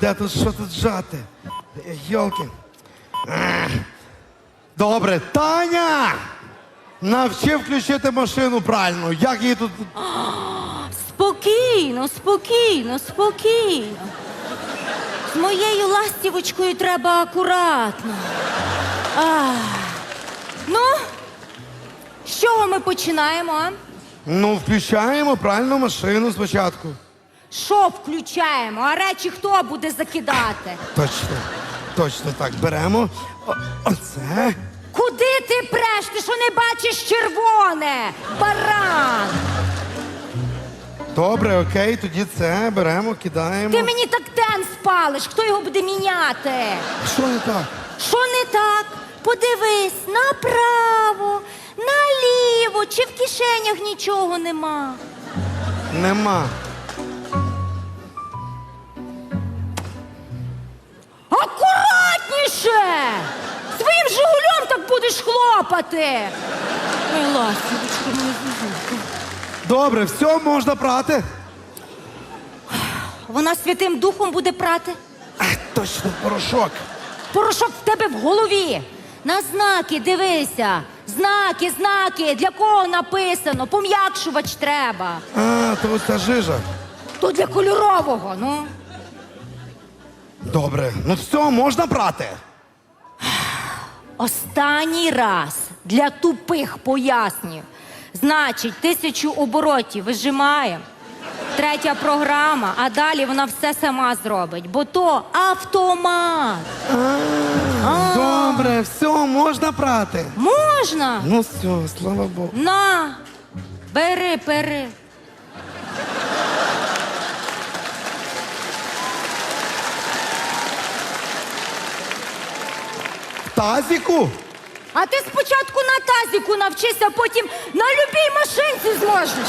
Де тут що тут жати? Йолки. Добре, Таня! Навчи включити машину правильно. Як її тут. Спокійно, спокійно, спокійно. З моєю ластівочкою треба акуратно. А. Ну, з чого ми починаємо, а? Ну, включаємо правильно машину спочатку. Що включаємо? А речі хто буде закидати? Точно, точно так. Беремо. О- оце. Куди ти преш? Ти що не бачиш червоне? Баран! Добре, окей, тоді це беремо, кидаємо. Ти мені так тен спалиш, хто його буде міняти? Що не так? Що не так? Подивись направо, наліво, чи в кишенях нічого нема. Нема. Акуратніше! Своїм жигулем так будеш хлопати. Ой, ластівочка, моя зузулька. Добре, все можна прати. Вона святим духом буде прати. А, точно, порошок. Порошок в тебе в голові. На знаки дивися. Знаки, знаки. Для кого написано? Пом'якшувач треба. А, то ось та жижа. То для кольорового, ну. Добре, ну все, можна прати. Останній раз для тупих пояснів. Значить, тисячу оборотів вижимаємо. Третя програма, а далі вона все сама зробить, бо то автомат. Добре, все, можна прати. Можна? Ну все, слава Богу. На, бери, бери. Тазіку? А ти спочатку на тазіку навчися, потім на любій машинці зможеш.